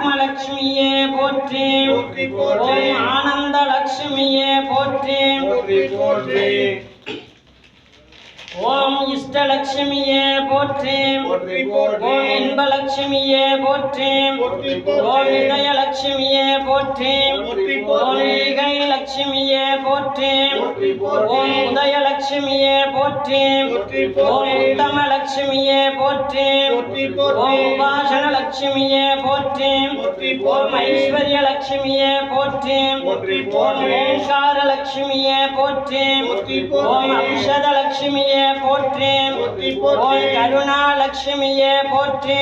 ஆத்மலட்சுமியே போற்றி ஓம் ஆனந்த லட்சுமியே போற்றி ஓம் இஷ்டலட்சுமியே போற்றி ஓம் இன்பலட்சுமியே போற்றி போற்றி ஓம் இதயலட்சுமியே போற்றி ஓம் ஈகை லட்சுமியே போற்றி ஓம் உதயலட்சுமியே போற்றி போற்றி ஓம் போற்றி உத்தம லட்சுமியே போற்றி ஓம் உபாசன லட்சுமியே போற்றி ஓம் ஐஸ்வர்ய லட்சுமியே போற்றி ஓம் ஓங்கார லட்சுமியே போற்றி ஓம் ஔஷத லட்சுமியே போற்றி ஓம் கருணா லட்சுமியே போற்றி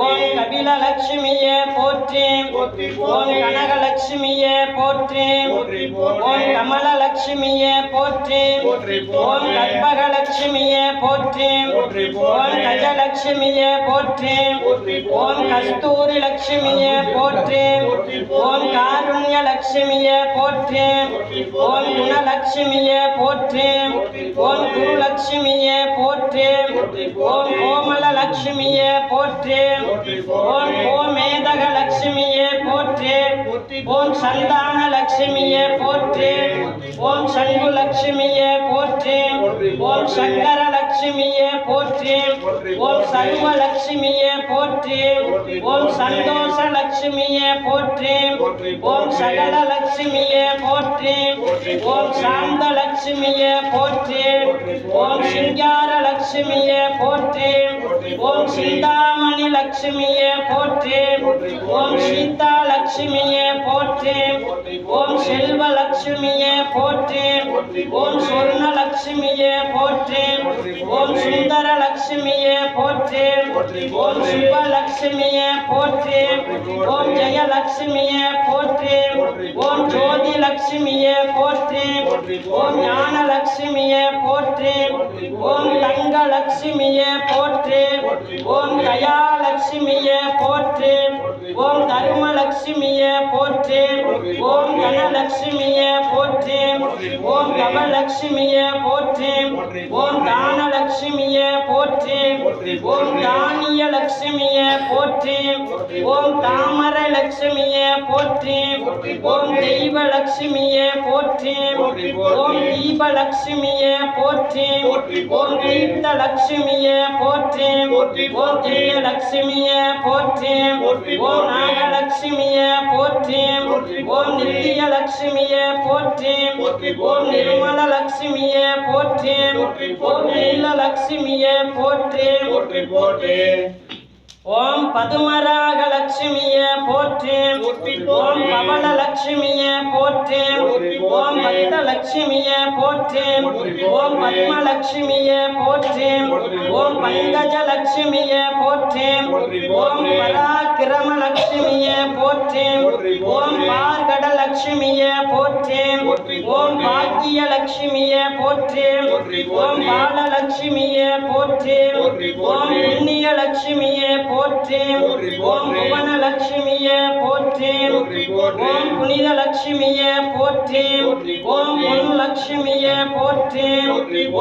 ஓம் கபில லட்சுமியே போற்றி ஓம் கனகலட்சுமியே போற்றி ஓம் கமல லட்சுமியே போற்றி ஓம் கற்பகலட்சுமியே போற்றி போற்றி ஓம் கஜலட்சுமியே போற்றி. ஓம் கஸ்தூரி லட்சுமியே போற்றி. ஓம் காருண்ய லட்சுமியே போற்றி. ஓம் குணலட்சுமியே போற்றி. ஓம் குருலட்சுமியே போற்றி. ஓம் கோமல லட்சுமியே போற்றி. ஓம் கோமேதக லட்சுமியே போற்றி. ஓம் சந்தான லட்சுமியே போற்றி. ஓம் சங்கு லட்சுமியே போற்றி. ஓம் சங்கர லட்சுமியே ஓம் சர்வ லட்சுமியே போற்றி ஓம் சந்தோஷ லட்சுமியே போற்றி. ஓம் சகல லட்சுமியே போற்றி ஓம் சாந்த லட்சுமியே போற்றி ஓம் சிங்கார லட்சுமியே போற்றி ஓம் சிந்தாமணி லட்சுமியே போற்றி ஓம் சீதா லட்சுமியே போற்றி ஓம் செல்வ லட்சுமியே போற்றி ஓம் சொர்ண லட்சுமியே போற்றி ஓம் சுந்தர லட்சுமியே போற்றி ஓம் சுப லட்சுமியே போற்றி ஓம் ஜெயலட்சுமியே போற்றி ஓம் ஜோதி லட்சுமியே போற்றி ஓம் ஞான லட்சுமியே போற்றி ஓம் தங்க லட்சுமியே போற்றி ஓம் தயா தர்ம லட்சுமியே ஓம் கனலட்சுமிய போற்றி ஓம் கமலட்சுமிய போற்றி ஓம் தானலட்சுமி தானலட்சுமியே போற்றி ஓம் தானிய லட்சுமியே போற்றி ஓம் தாமர லட்சுமியே போற்றி ஓம் தெய்வ லட்சுமியே போற்றி ஓம் தீப லட்சுமியே போற்றி ஓம் தீர்த்த லட்சுமியே போற்றி ஓம் திவ்ய லட்சுமியே போற்றி ஓம் நாகலட்சுமியே போற்றி ஓம் நித்திய லட்சுமியே போற்றி ஓம் நிர்மல லட்சுமியே போற்றி ஓம் நீல லட்சுமியே போற்றி. போற்றி போற்றி. ஓம் பதுமராக லட்சுமியே போற்றி. ஓம் பவள லட்சுமியே போற்றி. ஓம் பக்த லட்சுமியே போற்றி. ஓம் பத்ம லட்சுமியே போற்றி. ஓம் பங்கஜ லட்சுமியே போற்றி. ஓம் பராக்கிரம லட்சுமியே போற்றி. ஓம் லட்சுமியே போற்றி. ஓம் பாக்கிய லட்சுமியே போற்றி. ஓம் பாலலட்சுமியே போற்றி. ஓம் புண்ணிய லட்சுமியே போற்றி. ஓம் புவன லட்சுமியே போற்றி. ஓம் புனித லட்சுமியே போற்றி. ஓம் பொன் லட்சுமியே போற்றி.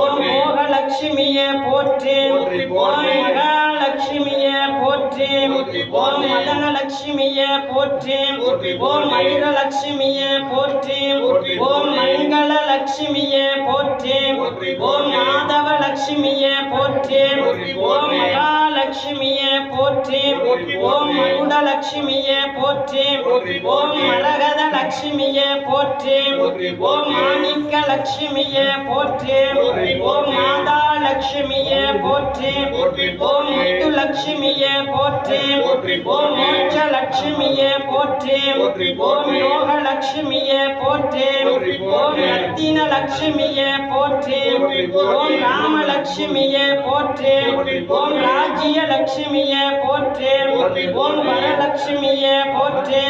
ஓம் மோக லட்சுமியே போற்றி. ஓம் போற்றி ஓம் லட்சுமியே போற்றி ஓம் மயூர லட்சுமியே போற்றி ஓம் மங்கள லட்சுமியே போற்றி ஓம் மாதவ லட்சுமியே போற்றி ஓம் மகாலட்சுமியே போற்றி ஓம் மகுட லட்சுமியே போற்றி ஓம் மலகத லட்சுமியே போற்றி ஓம் மாணிக்க லட்சுமியே போற்றி ஓம் மாதா லட்சுமியே போற்றி ஓம் முத்து லட்சுமியே போற்றி ஓம் மோட்ச லட்சுமியே போற்றி ஓம் யோக லட்சுமியே போற்றி ஓம் ரத்தின லட்சுமியே போற்றி ஓம் ராம லட்சுமியே போற்றி. ஓம் ராஜ்ய லட்சுமியே போற்றி. ஓம் வரலட்சுமியே போற்றி.